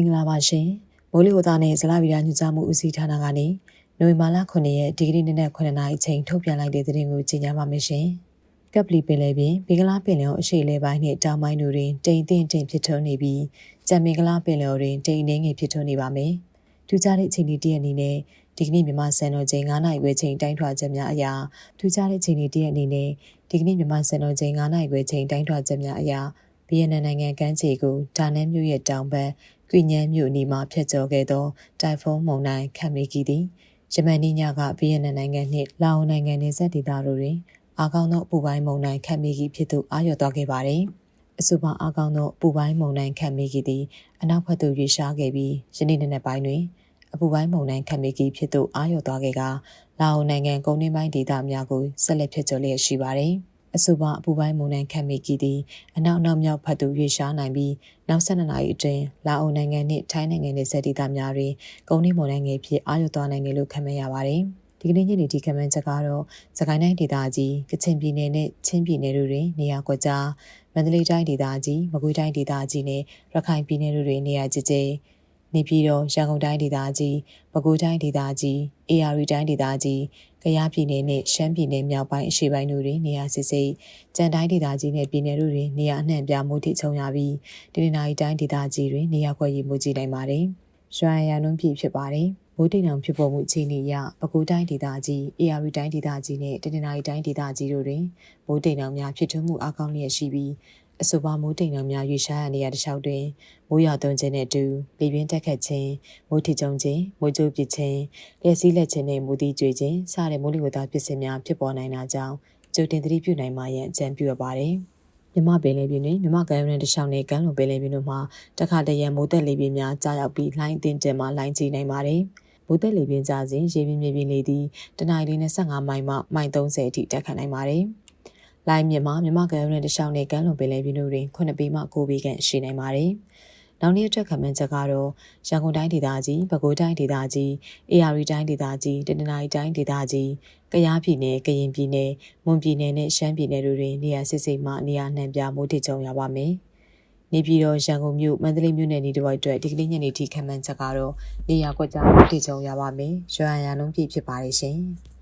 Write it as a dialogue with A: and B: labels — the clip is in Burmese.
A: င်္ဂလာပါရှင်မိုးလေဝသနဲ့ဇလဗီယာညွှန်ကြားမှုဦးစီးဌာနကနေနိုဝင်ဘာလ9ရက်ဒီဂရီနေ့နဲ့9နာရီအချိန်ထုတ်ပြန်လိုက်တဲ့သတင်းကိုကြေညာပါမယ်ရှင်ကပ်ပလီပင်လယ်ပြင်ဘင်္ဂလားပင်လယ်အရှေ့လေပိုင်းနဲ့တောင်ပိုင်းတို့တွင်တိမ်တင့်တင့်ဖြစ်ထွန်းနေပြီးကြံမင်္ဂလားပင်လယ်တွင်တိမ်နှင်းငယ်ဖြစ်ထွန်းနေပါမယ်ထူးခြားတဲ့အချိန်ဒီတည့်အနေနဲ့ဒီကနေ့မြန်မာစံတော်ချိန်9နာရီခွဲချိန်တိုင်းထွာချက်များအရာထူးခြားတဲ့အချိန်ဒီတည့်အနေနဲ့ဒီကနေ့မြန်မာစံတော်ချိန်9နာရီခွဲချိန်တိုင်းထွာချက်များအရာဗီယက်နမ်နိုင်ငံကမ်းခြေကိုဒါနန်းမြို့ရဲ့တောင်ဘက် ကွီညန်းမြို့နီမှာဖျက်ကျော်ခဲ့သောတိုင်ဖုန်းမုန်တိုင်းခတ်မိကြီးသည်ယမန်နေ့ညကဗီယက်နမ်နိုင်ငံနှင့်လာအိုနိုင်ငံနယ်စပ်ဒေသတို့တွင်အားကောင်းသောပူပိုင်းမုန်တိုင်းခတ်မိကြီးဖြစ်သို့အာရုံသွားခဲ့ပါသည်အဆိုပါအားကောင်းသောပူပိုင်းမုန်တိုင်းခတ်မိကြီးသည်အနောက်ဘက်သို့ရွေ့ရှားခဲ့ပြီးယနေ့နေ့ပိုင်းတွင်အပူပိုင်းမုန်တိုင်းခတ်မိကြီးဖြစ်သို့အာရုံသွားခဲ့ကလာအိုနိုင်ငံကုန်းတွင်းပိုင်းဒေသများကိုဆက်လက်ဖျက်ကျော်လျက်ရှိပါသည် အဆိုပါအပူပိုင်းမုန်တိုင်းခတ်မိကြီးသည်အနောက်နောက်မြောက်ဖက်သို့ရွေ့ရှားနိုင်ပြီးနောက်ဆက်နှစ်နာရီအတွင်းလာအိုနိုင်ငံနှင့်ထိုင်းနိုင်ငံနယ်စပ်ဒေသများတွင်ကုန်းနှင်းမုန်တိုင်းငယ်ဖြစ်အာရုံသွားနိုင်တယ်လို့ခန့်မှန်းရပါတယ်။ဒီကနေ့ညနေဒီခန့်မှန်းချက်ကတော့စကိုင်းတိုင်းဒေသကြီးကချင်ပြည်နယ်နဲ့ချင်းပြည်နယ်တို့တွင်နေရာကွက်ကြားမန္တလေးတိုင်းဒေသကြီးမကွေးတိုင်းဒေသကြီးနဲ့ရခိုင်ပြည်နယ်တို့တွင်နေရာကျကျ နေပြည်တော်ရန်ကုန်တိုင်းဒေသကြီးပဲခူးတိုင်းဒေသကြီးအေရရီတိုင်းဒေသကြီးကယားပြည်နယ်နဲ့ရှမ်းပြည်နယ်မြောက်ပိုင်းအရှေ့ပိုင်းတို့တွင်နေရာစစ်စိတ်ကြံတိုင်းဒေသကြီးနဲ့ပြည်နယ်တို့တွင်နေရာအနှံ့ပြားမှုထိချုံရပြီးဒီနေ့နိုင်တိုင်းဒေသကြီးတွင်နေရာခွဲရေးမှုကြီးနိုင်ပါတယ်။ရွှမ်းရန်နှုန်းပြည့်ဖြစ်ပါတယ်။မိုးတိမ်အောင်ဖြစ်ပေါ်မှုအခြေအနေအရပဲခူးတိုင်းဒေသကြီးအေရရီတိုင်းဒေသကြီးနဲ့တနင်္လာရီတိုင်းဒေသကြီးတို့တွင်မိုးတိမ်အောင်များဖြစ်ထွန်းမှုအကောင်းလျက်ရှိပြီး အဆိုပါမိုးတိမ်တော်များရွေရှားရနေရတဲ့ခြောက်တွင်မိုးရွာသွန်းခြင်းနဲ့အတူလေပြင်းတက်ခတ်ခြင်းမိုးထီကျုံခြင်းမိုးကြိုးပစ်ခြင်းလျှက်စီးလက်ခြင်းနဲ့မိုးတီးကြွေခြင်းစတဲ့မိုးလေဝသပစ္စည်းများဖြစ်ပေါ်နိုင်တာကြောင့်ကြိုတင်သတိပြုနိုင်မှရန်အကြံပြုရပါတယ်မြမပင်လေပြင်းတွင်မြမကမ်းရိုးတန်းတစ်လျှောက်နဲ့ကမ်းလွန်ပင်လေပြင်းတို့မှာတခါတရံမိုးသက်လေပြင်းများကြားရောက်ပြီးလှိုင်းအသင်းတင်မှလှိုင်းကြီးနိုင်ပါတယ်မိုးသက်လေပြင်းကြစဉ်ရေပြင်းမြေပြင်းလေသည်တနအီလ25မိုင်မှမိုင်30အထိတက်ခတ်နိုင်ပါတယ်။ လိုင်းမြမှာမြမကမ်းရိုးနဲ့တခြားနဲ့ကမ်းလွန်ပင်လယ်ပြင်တို့တွင်9ပေမှ9ပေခန့်ရှိနိုင်ပါတယ်။နောက်နေ့အတွက်ခံမှန်းချက်ကတော့ရန်ကုန်တိုင်းဒေသကြီး၊ပဲခူးတိုင်းဒေသကြီး၊အေရရီတိုင်းဒေသကြီး၊တနင်္သာရီတိုင်းဒေသကြီး၊ကယားပြည်နယ်၊ကရင်ပြည်နယ်၊မွန်ပြည်နယ်နဲ့ရှမ်းပြည်နယ်တို့တွင်နေရာစစ်စိတ်မှနေရာနှံပြမိုးထစ်ကြုံရပါမယ်။နေပြည်တော်ရန်ကုန်မြို့မန္တလေးမြို့နယ်နေတဝိုက်အတွက်ဒီကနေ့ညနေထိခံမှန်းချက်ကတော့နေရာကွက်ကြားမိုးထစ်ကြုံရပါမယ်။ရွှေရန်ရန်လုံးပြည့်ဖြစ်ပါလိမ့်ရှင်။